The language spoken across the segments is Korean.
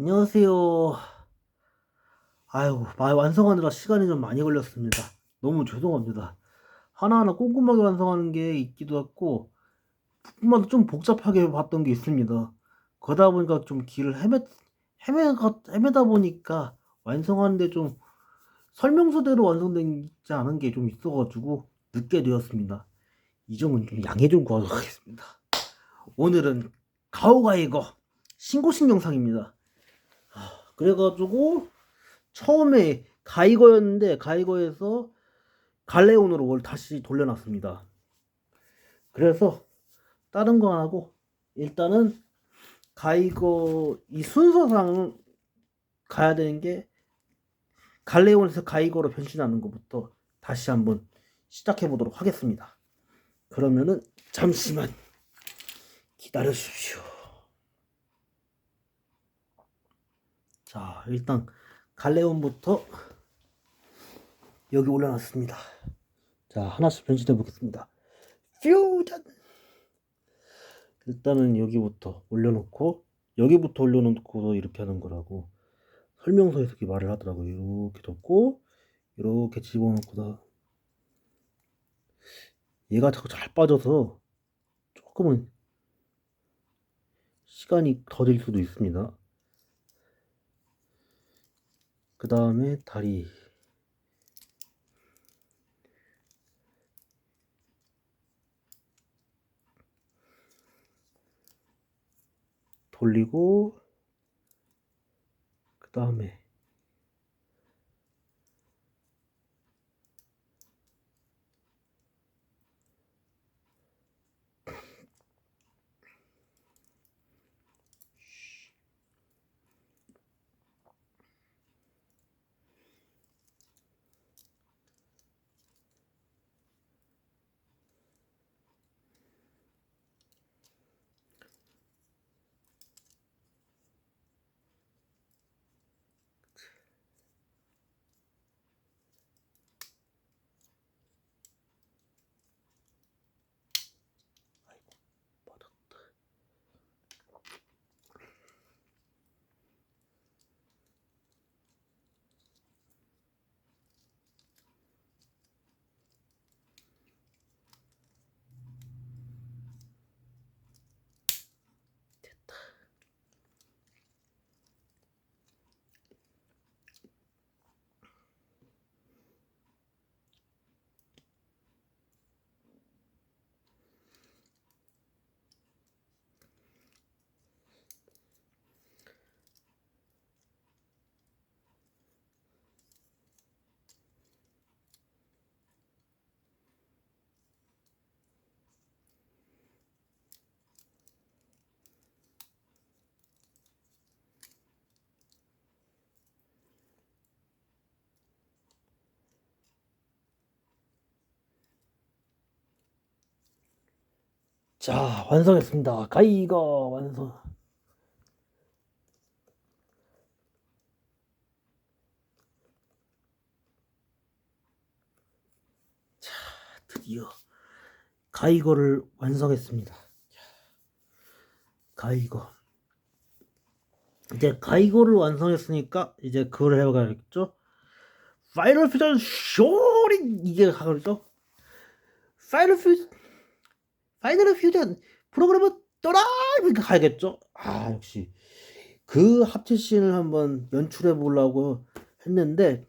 안녕하세요. 아이고, 말 완성하느라 시간이 좀 많이 걸렸습니다. 너무 죄송합니다. 하나하나 꼼꼼하게 완성하는 게 있기도 했고, 부분마다 좀 복잡하게 봤던 게 있습니다. 그러다 보니까 좀 길을 헤매, 헤매, 헤매다 보니까 완성하는데 좀 설명서대로 완성되지 않은 게 좀 있어가지고 늦게 되었습니다. 이 점은 좀 양해 좀 구하도록 하겠습니다. 오늘은 가오가이거 신고식 영상입니다. 아, 그래가지고 처음에 가이거였는데 가이거에서 갈레온으로 월 다시 돌려놨습니다. 그래서 다른 거 안 하고 일단은 가이거 이 순서상 가야 되는 게 갈레온에서 가이거로 변신하는 것부터 다시 한번 시작해 보도록 하겠습니다. 그러면은 잠시만 기다려 주십시오. 자, 일단 갈레온부터 여기 올려놨습니다. 자, 하나씩 변신해 보겠습니다. 퓨전! 일단은 여기부터 올려놓고 여기부터 올려놓고 이렇게 하는 거라고 설명서에서 이렇게 말을 하더라고요. 이렇게 덮고 이렇게 집어넣고다. 얘가 자꾸 잘 빠져서 조금은 시간이 더딜 수도 있습니다. 그 다음에 다리. 돌리고, 그 다음에 자, 완성했습니다. 가이가 완성. 자, 드디어 가이거를 완성했습니다. 가이거. 이제 가이거를 완성했으니까 이제 그걸 해봐야겠죠? 파이널 퓨전 쇼린 이게 가겠죠? 파이널 퓨전 파이널 퓨전 프로그램은 떠나 이렇게 가야겠죠? 아 역시 그 합체 씬을 한번 연출해 보려고 했는데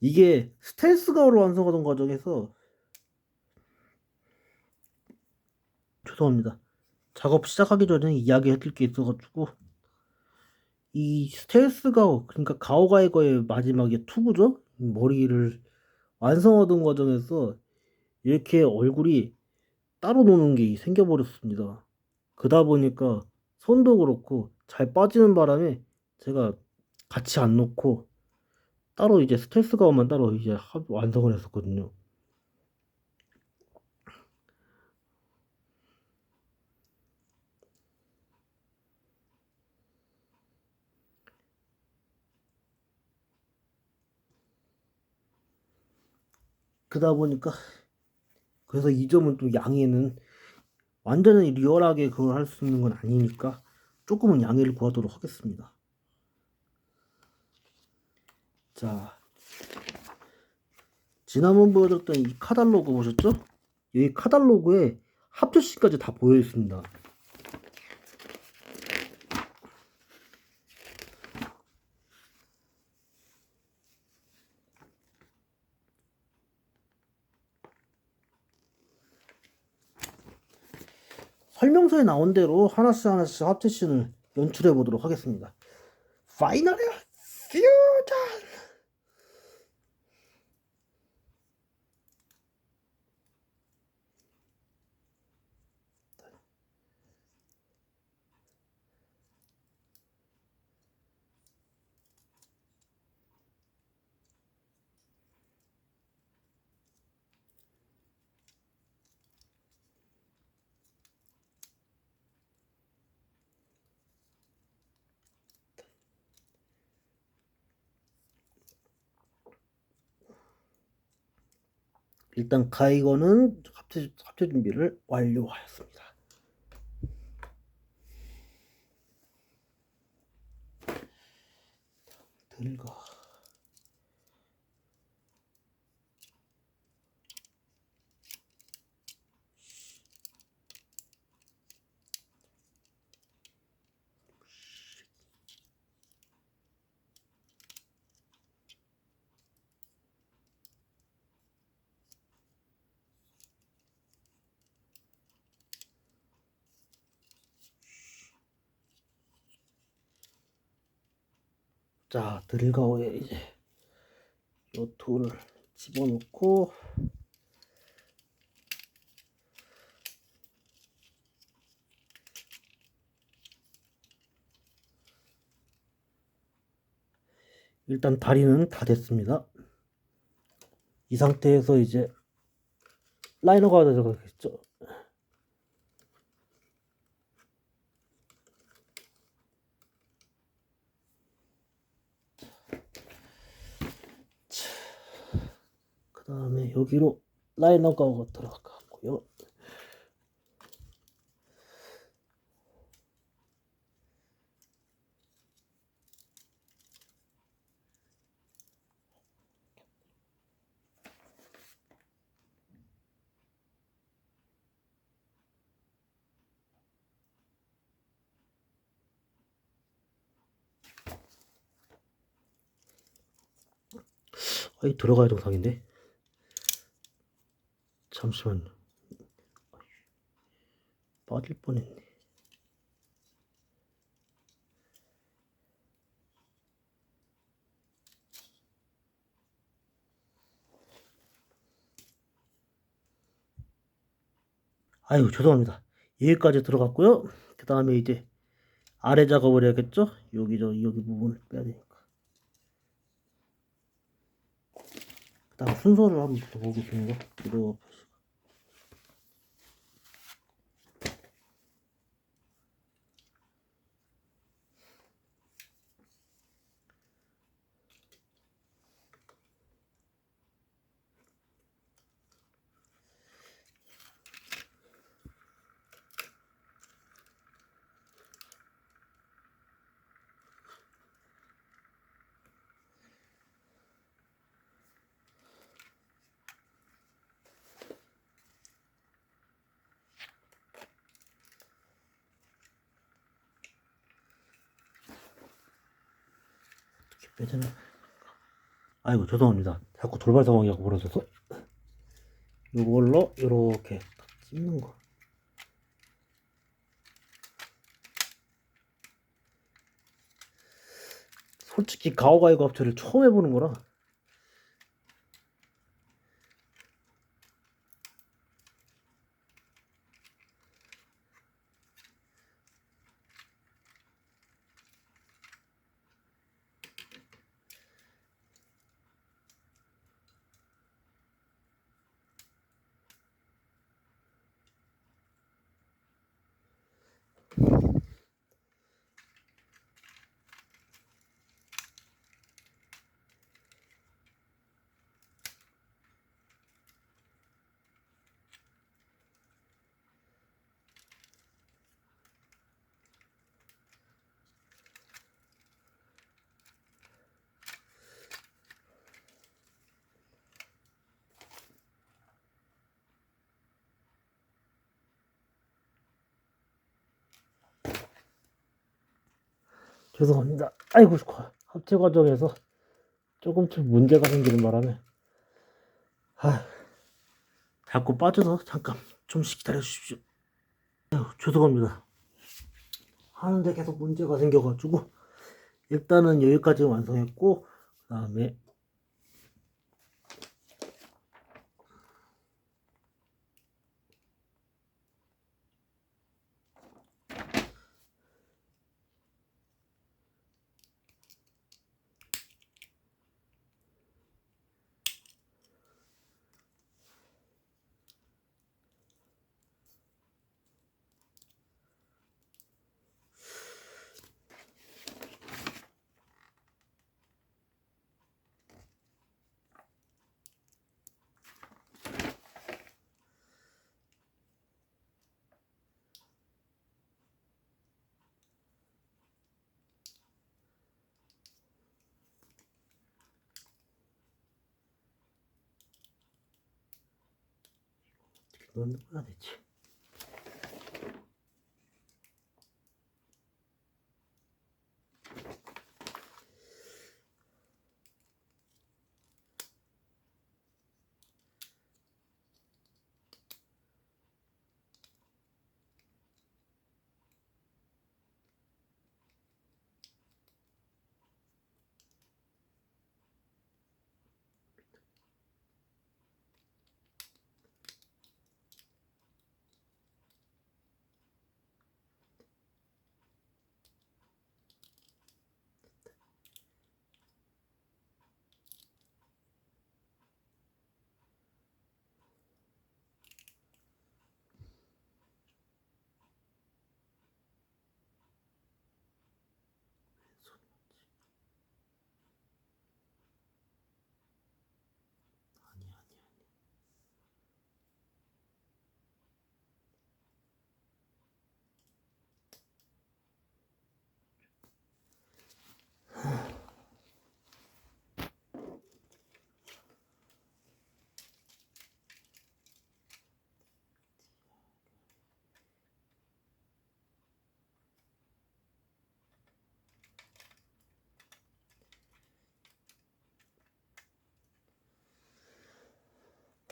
이게 스텔스 가오를 완성하던 과정에서 죄송합니다. 작업 시작하기 전에 이야기 해드릴 게 있어가지고 이 스텔스 가오 그러니까 가오가이거의 마지막에 투구죠? 머리를 완성하던 과정에서 이렇게 얼굴이 따로 노는 게 생겨버렸습니다. 그러다 보니까 손도 그렇고 잘 빠지는 바람에 제가 같이 안 놓고 따로 이제 스텔스 가오만 따로 이제 하- 완성을 했었거든요. 그러다 보니까 그래서 이 점은 또 양해는 완전히 리얼하게 그걸 할 수 있는 건 아니니까 조금은 양해를 구하도록 하겠습니다. 자, 지난번 보여줬던 이 카달로그 보셨죠? 여기 카달로그에 합주식까지 다 보여 있습니다. 설명서에 나온 대로 하나씩 하나씩 합체씬을 연출해 보도록 하겠습니다. 파이널 퓨전! 일단 가이거는 합체, 합체 준비를 완료하였습니다. 들고 자 들가오에 이제 요 돌을 집어넣고 일단 다리는 다 됐습니다. 이 상태에서 이제 라이너가 들어가겠죠. 그 다음에 여기로 라이너가 들어가고요. 들어가야 정상인데. 잠시만요. 빠질 뻔했네. 아유 죄송합니다. 여기까지 들어갔고요. 그 다음에 이제 아래 작업을 해야겠죠? 여기 저 여기 부분을 빼야 되니까. 그 다음 순서를 한번 보겠습니다. 이거 빼잖아. 아이고 죄송합니다. 자꾸 돌발 상황이 자꾸 벌어져서 이걸로 이렇게 딱 찝는 거. 솔직히 가오가이거 합체를 처음 해보는 거라 죄송합니다. 아이고, 합체 과정에서 조금씩 문제가 생기는 바람에 아, 자꾸 빠져서 잠깐 좀씩 기다려 주십시오. 죄송합니다. 하는데 계속 문제가 생겨가지고 일단은 여기까지 완성했고 그 다음에 어떻게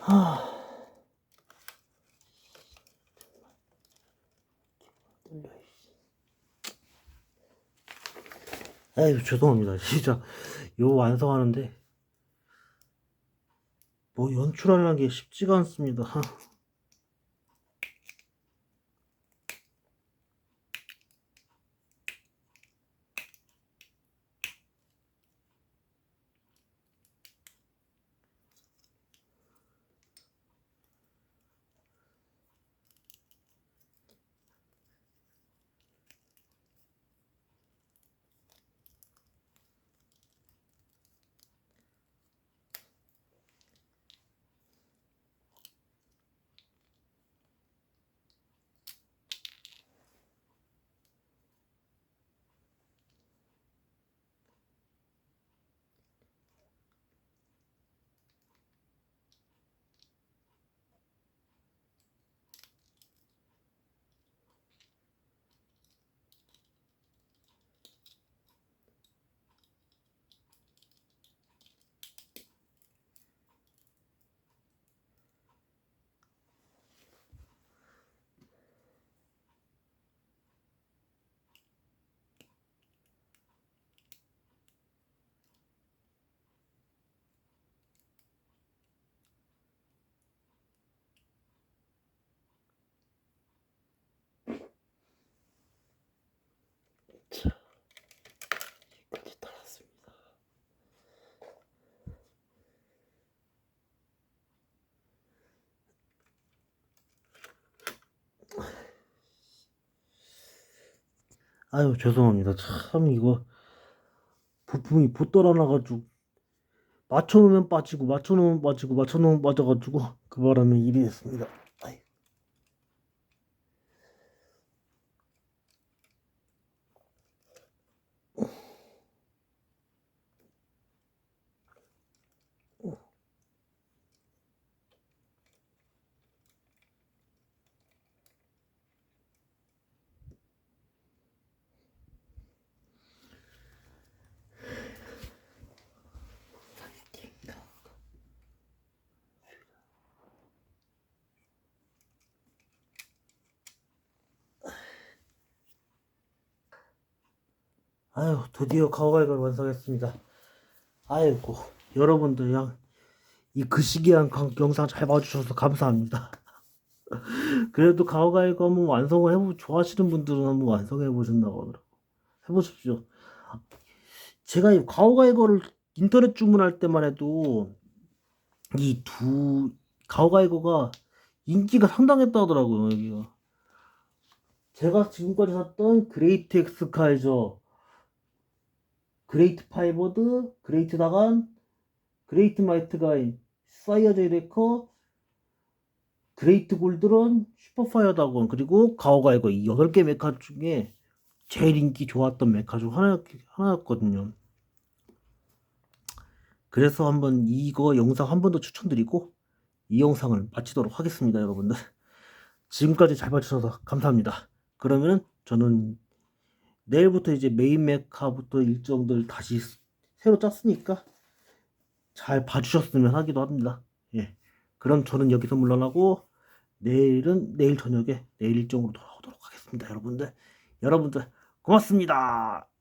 하. 아유 죄송합니다 진짜 요 완성하는데 뭐 연출하는 게 쉽지가 않습니다 자 여기까지 달았습니다. 아유 죄송합니다. 참 이거 부품이 붙돌아 나가지고 맞춰놓으면 빠지고 맞춰놓으면 빠지고 맞춰놓으면 빠져가지고 그 바람에 일이 됐습니다 아유, 드디어 가오가이걸 완성했습니다. 아이고, 여러분들, 그냥, 이 그 시기한 강- 영상 잘 봐주셔서 감사합니다. 그래도 가오가이거 한번 완성을 해보, 좋아하시는 분들은 한번 완성해 보신다고 하더라고. 해보십시오. 제가 이 가오가이거를 인터넷 주문할 때만 해도 이 두, 가오가이거가 인기가 상당했다 하더라고요, 여기가. 제가 지금까지 샀던 그레이트 엑스칼저, 그레이트 파이버드, 그레이트 다간, 그레이트 마이트 가이, 사이어 제이레커, 그레이트 골드런, 슈퍼파이어 다건, 그리고 가오가이거 이 8개 메카 중에 제일 인기 좋았던 메카 중 하나, 하나였거든요. 그래서 한번 이거 영상 한 번 더 추천드리고 이 영상을 마치도록 하겠습니다, 여러분들. 지금까지 잘 봐주셔서 감사합니다. 그러면 저는 내일부터 이제 메인 메카부터 일정들 다시 새로 짰으니까 잘 봐주셨으면 하기도 합니다. 예. 그럼 저는 여기서 물러나고 내일은 내일 저녁에 내일 일정으로 돌아오도록 하겠습니다, 여러분들. 여러분들 고맙습니다.